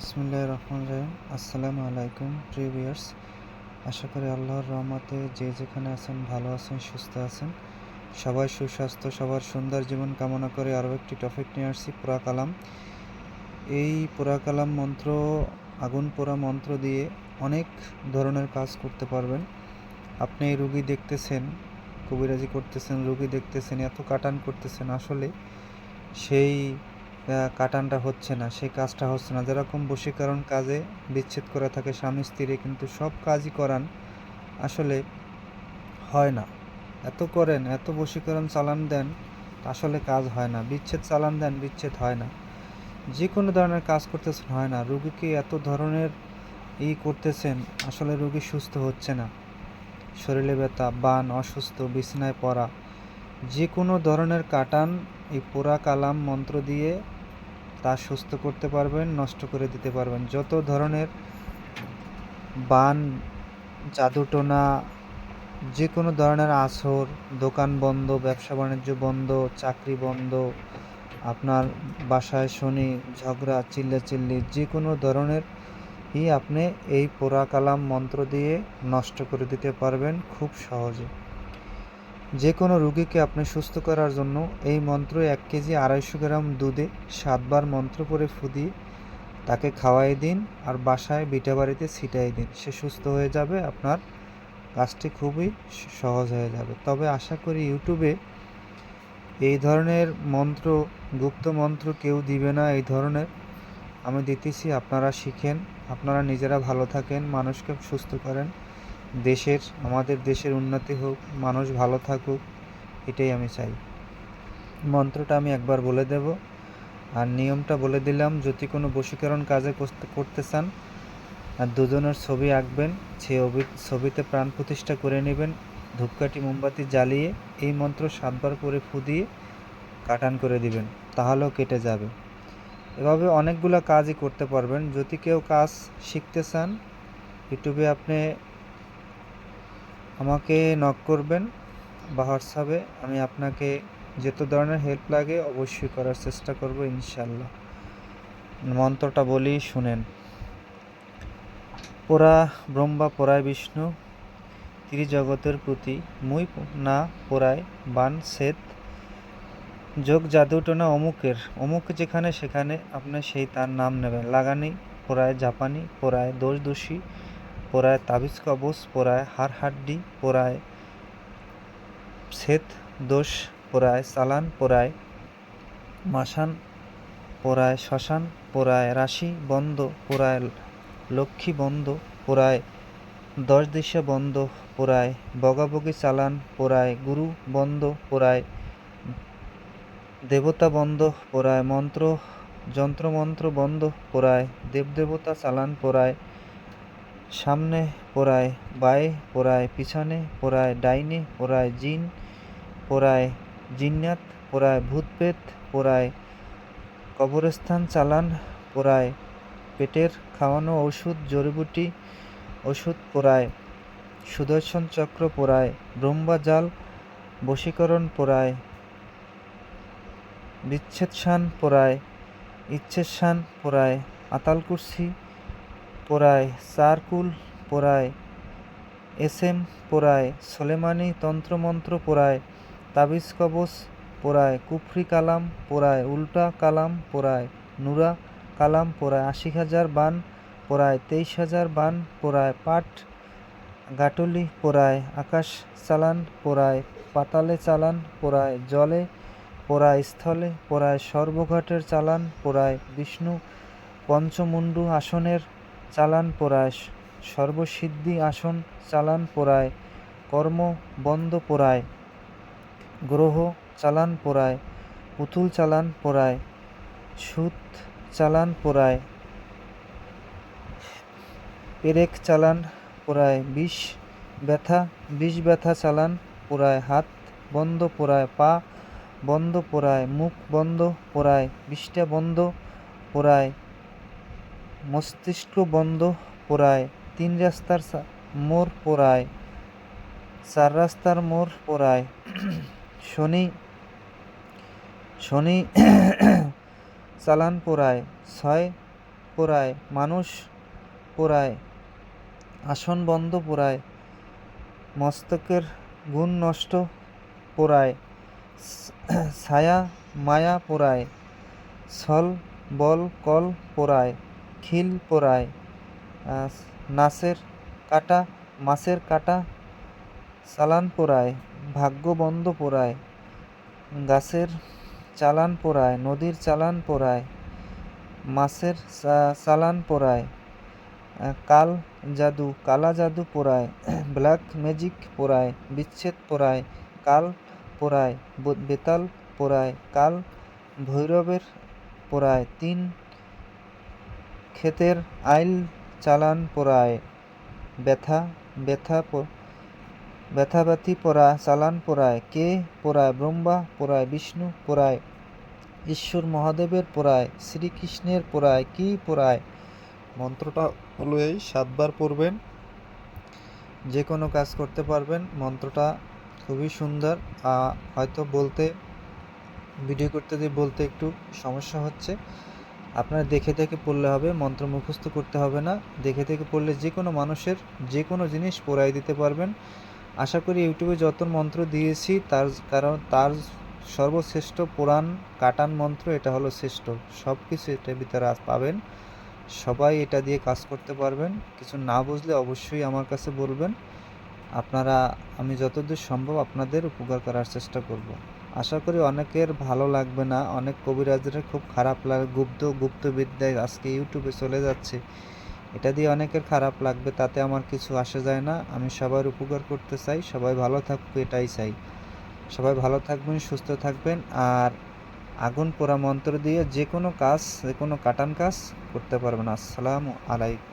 বিসমুল্লাহ রহমান রহিম। আসসালামু আলাইকুম প্রিভিয়ার্স আশা করি আল্লাহর রহমতে যে যেখানে আছেন, ভালো আছেন, সুস্থ আছেন। সবাই সুস্বাস্থ্য, সবার সুন্দর জীবন কামনা করে আরও একটি টপিক নিয়ে আসছি কালাম। এই কালাম মন্ত্র, আগুন পোড়া মন্ত্র দিয়ে অনেক ধরনের কাজ করতে পারবেন। আপনি এই রুগী দেখতেছেন, কবিরাজি করতেছেন, রুগী দেখতেছেন, এত কাটান করতেছেন, আসলে সেই কাটানটা হচ্ছে না সেই কাজটা হচ্ছে না। যেরকম বশীকরণ কাজে বিচ্ছেদ করে থাকে স্বামী, স্ত্রী, কিন্তু সব কাজই করান, আসলে হয় না। এত করেন, এত বশীকরণ চালান দেন, আসলে কাজ হয় না। বিচ্ছেদ চালান দেন, বিচ্ছেদ হয় না। যে কোনো ধরনের কাজ করতেছেন, হয় না। রুগীকে এত ধরনের ই করতেছেন, আসলে রুগী সুস্থ হচ্ছে না। শরীরে ব্যথা, বান, অসুস্থ, বিছানায় পড়া যে কোনো ধরনের কাটান, এই পোড়া কালাম মন্ত্র দিয়ে তা সুস্থ করতে পারবেন, নষ্ট করে দিতে পারবেন। যত ধরনের বান, জাদুটোনা যে কোনো ধরনের আসর, দোকান বন্ধ, ব্যবসা বাণিজ্য বন্ধ, চাকরি বন্ধ, আপনার বাসায় শনি, ঝগড়া, চিল্লাচিল্লি যে কোনো ধরনের ই আপনি এই পোড়া কালাম মন্ত্র দিয়ে নষ্ট করে দিতে পারবেন খুব সহজে। যে কোনো রুগীকে আপনি সুস্থ করার জন্য এই মন্ত্র এক কেজি আড়াইশো গ্রাম দুধে সাতবার মন্ত্র করে ফুদিয়ে তাকে খাওয়াই দিন আর বাসায় বিটা বাড়িতে ছিটাই দিন। সে সুস্থ হয়ে যাবে, আপনার কাজটি খুবই সহজ হয়ে যাবে। তবে আশা করি ইউটিউবে এই ধরনের মন্ত্র, গুপ্ত মন্ত্র কেউ দিবে না, এই ধরনের আমি দিতেছি, আপনারা শিখেন, আপনারা নিজেরা ভালো থাকেন, মানুষকে সুস্থ করেন। দেশের, আমাদের দেশের উন্নতি হোক, মানুষ ভালো থাকুক, এটাই আমি চাই। মন্ত্রটা আমি একবার বলে দেব। আর নিয়মটা বলে দিলাম, যদি কোনো বশীকরণ কাজে করতে চান, আর দুজনের ছবি আঁকবেন, সে ছবিতে প্রাণ প্রতিষ্ঠা করে নেবেন, ধূপকাঠি, মোমবাতি জ্বালিয়ে এই মন্ত্র সাতবার করে ফু দিয়ে কাটান করে দিবেন, তাহলেও কেটে যাবে। এভাবে অনেকগুলো কাজই করতে পারবেন। যদি কেউ কাজ শিখতে চান, ইউটিউবে আপনি আমাকে নক করবেন বা হোয়াটসঅ্যাপে আমি আপনাকে যত ধরনের হেল্প লাগে অবশ্যই করার চেষ্টা করব ইনশাল্লাহ মন্ত্রটা বলি শুনেন। পোড়া ব্রহ্মা, পোড়ায় বিষ্ণু, ত্রিজগতের প্রতি মুই না পোড়ায় বান সেত যোগ জাদুটনা অমুকের, অমুক যেখানে সেখানে আপনি সেই তার নাম নেবেন। লাগানি, পোড়ায় জাপানি, পোড়ায় দোষ দোষী পোড়ায় তাবিজ কবচ পোড়ায় হাড় হাড্ডি পোড়ায় শ্বেত দোষ, পোড়ায় চালান, পোড়ায় মাসান পোড়ায় শ্মশান, পোড়ায় রাশি বন্ধ, পোড়ায় লক্ষ্মী বন্ধ, পোড়ায় দশ দিশা বন্ধ, পোড়ায় বগাবগি চালান, পোড়ায় গুরু বন্ধ, পোড়ায় দেবতা বন্ধ, পোড়ায় মন্ত্র, যন্ত্রমন্ত্র বন্ধ, পোড়ায় দেবদেবতা চালান, পোড়ায় সামনে পোড়ায় বায়ে পোড়ায় পিছনে পোড়ায় ডাইনে পোড়ায় জিন, পোড়ায় জিন্নাত, পোড়ায় ভূতপেত পোড়ায় কবরস্থান চালান, পোড়ায় পেটের খাওয়ানো ওষুধ, জড়িবুটি ওষুধ পোড়ায় সুদর্শন চক্র পোড়ায় ব্রহ্মাজাল বশীকরণ পোড়ায় বিচ্ছেদসান পোড়ায় পোড়ায় আতালকুরসি পোড়ায় চারকুল পোড়ায় এসএম, পোড়ায় সোলেমানি তন্ত্রমন্ত্র, পোড়ায় তাবিজ কবচ পোড়ায় কুফরি কালাম, পোড়ায় উল্টা কালাম, পোড়ায় নুরা কালাম, পোড়ায় আশি হাজার বান, পোড়ায় তেইশ হাজার বান, পোড়ায় পাট গাটলি, পোড়ায় আকাশ চালান, পোড়ায় পাতালে চালান, পোড়ায় জলে, পোড়ায় স্থলে, পোড়ায় সর্বঘাটের চালান, পোড়ায় বিষ্ণু পঞ্চমুণ্ডু আসনের চালান পোড়ায় সর্বসিদ্ধি আসন চালান পোড়ায় কর্ম বন্ধ পোড়ায় গ্রহ চালান পোড়ায় পুতুল চালান পোড়ায় সুত চালান পোড়ায় পেরেক চালান পোড়ায় বিষ ব্যথা বিষ ব্যথা চালান পোড়ায় হাত বন্ধ পোড়ায় পা বন্ধ পোড়ায় মুখ বন্ধ পোড়ায় বিষ্টা বন্ধ পোড়ায় মস্তিষ্ক বন্ধ পোড়ায়, তিন রাস্তার মোড় পোড়ায়, চার রাস্তার মোড় পোড়ায়। শনি শনি চালান পোড়ায়, ছয় পোড়ায়, মানুষ পোড়ায়, আসন বন্ধ পোড়ায়, মস্তকের গুণ নষ্ট পোড়ায় ছায়া, মায়া পোড়ায়, ছল, বল, কল পোড়ায়। খিল পোড়ায় নাচের কাটা মাছের কাটা চালান পোড়ায় ভাগ্যবন্ধ পোড়ায় গাছের চালান পোড়ায় নদীর চালান পোড়ায় মাছের চালান পোড়ায় কাল জাদু, কালা জাদু পোড়ায়, ব্ল্যাক ম্যাজিক পোড়ায়, বিচ্ছেদ পোড়ায়, কাল পোড়ায় বেতাল পোড়ায়, কাল ভৈরবের পোড়ায়, তিন ক্ষেতের আইল চালান পোড়ায়, ব্যথা ব্যথা প- ব্যথা ব্যথি পোড়া, চালান পোড়ায়, কে পোড়ায়, ব্রহ্মা পোড়ায়, বিষ্ণু পোড়ায়, ঈশ্বর মহাদেবের পোড়ায়, শ্রীকৃষ্ণের পোড়ায়, কি পোড়ায়? মন্ত্রটা হলো এই সাতবার পড়বেন। যে কোনো কাজ করতে পারবেন। মন্ত্রটা খুবই সুন্দর। হয়তো বলতে ভিডিও করতে দিয়ে বলতে একটু সমস্যা হচ্ছে। আপনার দেখে দেখে পড়লে হবে, মন্ত্র মুখস্থ করতে হবে না। দেখে দেখে পড়লে যে কোনো মানুষের যে কোনো জিনিস পড়াই দিতে পারবেন। আশা করি ইউটিউবে যত মন্ত্র দিয়েছি, তার কারণ, তার সর্বশ্রেষ্ঠ পুরাণ কাটান মন্ত্র, এটা হলো শ্রেষ্ঠ। সব কিছু এটার ভিতরে পাবেন। সবাই এটা দিয়ে কাজ করতে পারবেন। কিছু না বুঝলে অবশ্যই আমার কাছে বলবেন। আপনারা, আমি যতদূর সম্ভব আপনাদের উপকার করার চেষ্টা করব। আশা করি অনেকের ভালো লাগবে না। অনেক কবিরাজের খুব খারাপ লাগে, গুপ্ত, গুপ্তবিদ্যায় আজকে ইউটিউবে চলে যাচ্ছে। এটা দিয়ে অনেকের খারাপ লাগবে, তাতে আমার কিছু আসে যায় না। আমি সবার উপকার করতে চাই, সবাই ভালো থাকবে এটাই চাই। সবাই ভালো থাকবেন, সুস্থ থাকবেন, আর আগুন পোড়া মন্ত্র দিয়ে যে কোনো কাজ, যে কোনো কাটান কাজ করতে পারবেন। আসসালামু আলাইকুম।